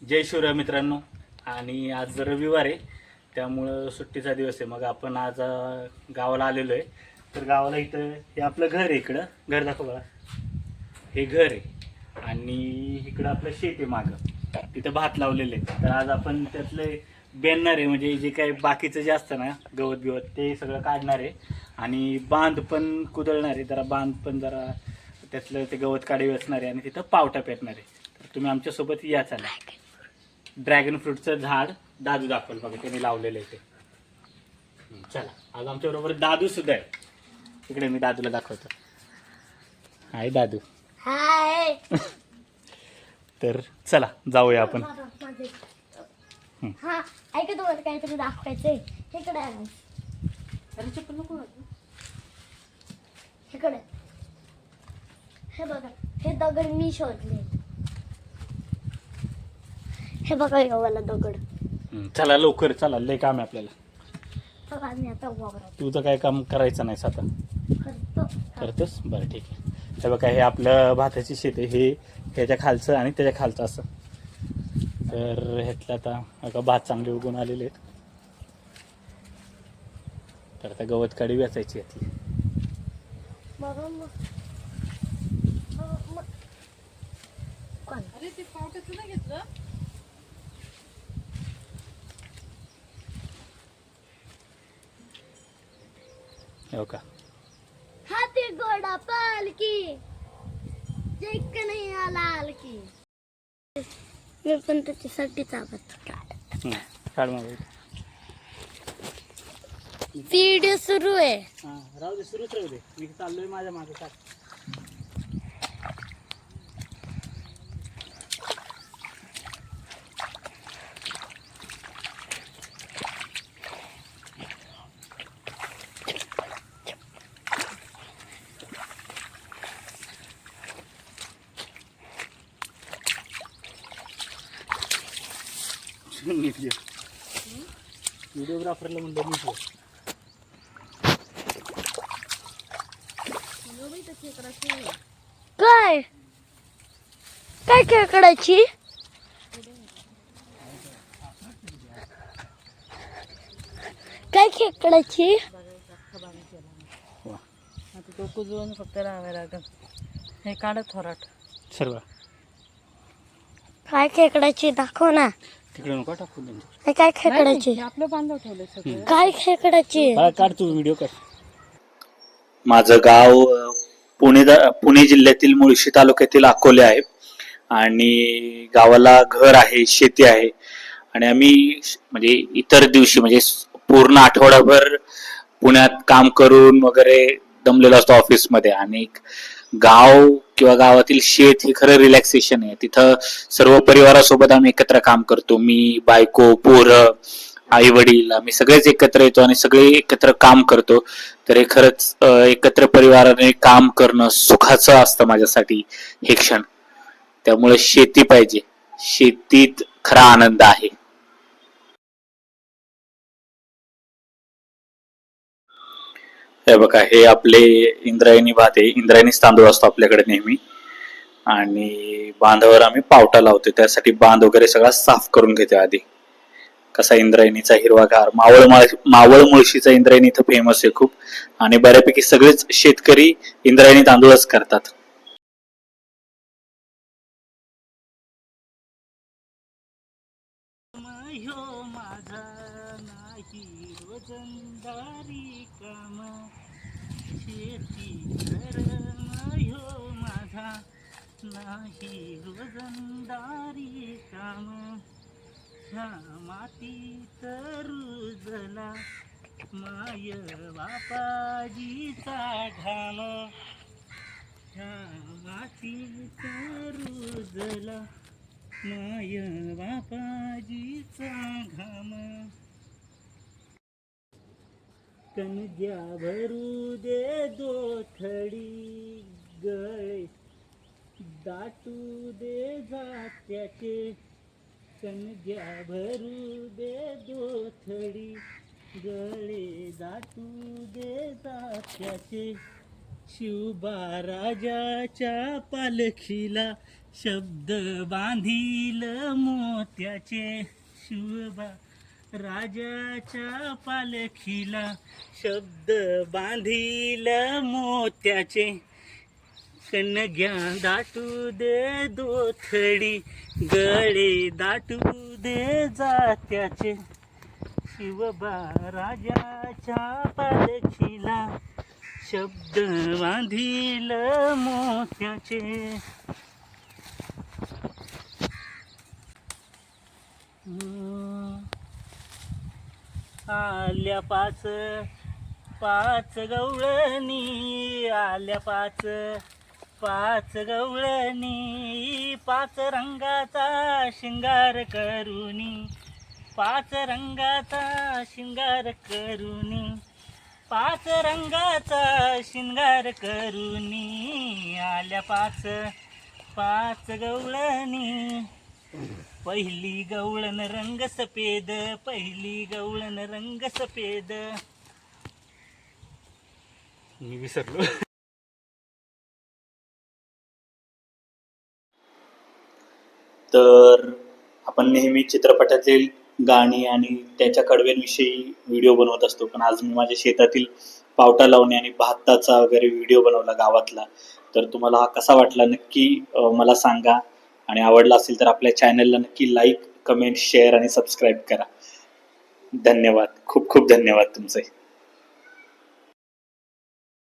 जय शिवराय मित्रांनो. आणि आज रविवार आहे त्यामुळं सुट्टीचा दिवस आहे. मग आपण आज गावाला आलेलो आहे. तर गावाला इथं हे आपलं घर आहे इकडं. घर दाखव बघा हे घर आहे. आणि इकडं आपलं शेत आहे मागं. तिथं भात लावलेले आहे तर आज आपण त्यातले बेनणार आहे. म्हणजे जे काही बाकीचं जे असतं ना गवत बिवत ते सगळं काढणार आहे. आणि बांध पण कुदळणार आहे. जरा बांध पण जरा त्यातलं ते गवत काढी असणार आहे. आणि तिथं पावटा पेटणार आहे. तर तुम्ही आमच्यासोबत या चला. ड्रॅगन फ्रूटचं झाड दादू दाखवलं. बघा त्यांनी लावलेलं आहे ते. चला. आज आमच्याबरोबर दादू सुद्धा आहे. इकडे मी दादूला दाखवतो. हाय दादू. हाय. तर चला जाऊया आपण. हं. ऐका तुम्हाला काहीतरी दाखवायचंय. इकडे आहे. अरे चप्पल नको घालू. इकडे. हे बघा हे दगड मी शोधले. हे बघा हे वाला दगड. चला लवकर चला लय काम आहे आपल्याला. बघा मी आता वावरात तुझं काय काम करायचं नाही आता. करतो. करतोस? बरं ठीक आहे. हे बघा हे आपलं भाताची शेत आहे. हे ह्याच्या खालचं आणि त्याच्या खालचं असं. तर ह्यातलं आता बघा भात चांगले उगून आलेले आहेत. तर आता गवत काढी वेचायची यातली. बघा मग. बघा मग. कोण? अरे ते पावट्याचं नाही घेतलं? हो का? हाती घोडा पालकी जैक नाही आला आलकी मी पण त्याच्यासाठी चालत हं, काढ मग व्हिडिओ सुरू आहे. हां राहू दे सुरूच राहू दे. मी चाललोय माझ्या मागे. टाक घे व्हिडिओग्राफरला म्हणलं घे काय? काय खेकडाची काय खेकडाची आता तो कुजवून फक्त लावायला लागल. हे काढत थोराट सर्व. काय खेकडाची दाखव ना. तिकडे नको टाकू त्यांच्या हे काय खेकडाची? आपलं बांधव ठेवले सगळं. काय खेकडाची? काढ तू व्हिडिओ माझं गाव अ, पुणे दा- पुणे जिल्ह्यातील मुळशी तालुक्यातील अकोले आहे. आणि गावाला घर आहे शेती आहे. आणि आम्ही श- म्हणजे इतर दिवशी म्हणजे स- पूर्ण आठवडाभर पुण्यात काम करून वगैरे दमलेलो असतो ऑफिसमध्ये आणि गाव किंवा गावातील शेत हे खरं रिलॅक्सेशन आहे. तिथं सर्व परिवारासोबत आम्ही एकत्र काम करतो. मी बायको पोरं आई वडील आम्ही सगळेच एकत्र येतो आणि सगळे एकत्र काम करतो. तर हे खरंच एकत्र परिवाराने काम करणं सुखाचं असतं माझ्यासाठी हे क्षण. त्यामुळे शेती पाहिजे. शेतीत खरा आनंद आहे. हे बघा हे आपले इंद्रायणी भात आहे. इंद्रायणीच तांदूळ असतो आपल्याकडे नेहमी. आणि बांधावर आम्ही पावटा लावतो त्यासाठी बांध वगैरे सगळा साफ करून घेतो आधी. कसा इंद्रायणीचा हिरवागार मावळ माळ- मावळ मुळशीचा इंद्रायणी इथं फेमस आहे खूप. आणि बऱ्यापैकी सगळेच शेतकरी इंद्रायणी तांदूळच करतात. माझा नाही वजनदारी काम. शेती माझा. नाही वजनदारी काम. ह्या मातीत रुजला माय बापाजीचा घाम ह्या मातीत रुजला माय बापाजीचा घाम. कनग्या भरू दे दोथडी गळे दाटू दे जात्याचे कनग्या भरू दे दोथडी गळे दाटू दे जात्याचे शिवबा राजाच्या पालखीला शब्द बांधील मोत्याचे शिवबा राजाच्या पालखीला शब्द बांधील मोत्याचे. कनग्या दाटू दे दोथडी गळे दाटू दे जात्याचे. शिवबा राजाच्या पालखीला शब्द बांधील मोत्याचे. हम्म. आल्या पाच पाच गवळणी आल्या पाच पाच गवळणी पाच रंगाचा शिंगार करुणी पाच रंगाचा शिंगार करुणी पाच रंगाचा शिंगार करुणी आल्या पाच पाच गवळणी पहिली गवळण रंग सफेद पहिली गवळण रंग सफेद मी विसरलो. तर आपण नेहमी चित्रपटातील गाणी आणि त्याच्या कडव्यांविषयी व्हिडिओ बनवत असतो पण आज मी माझ्या शेतातील पावटा लावणे आणि भाताचा वगैरे व्हिडिओ बनवला गावातला. तर तुम्हाला हा कसा वाटला नक्की मला सांगा. आणि आवडला असेल तर आपल्या चॅनलला नक्की लाईक कमेंट शेअर आणि सबस्क्राईब करा. धन्यवाद. खूप खूप धन्यवाद तुमचे.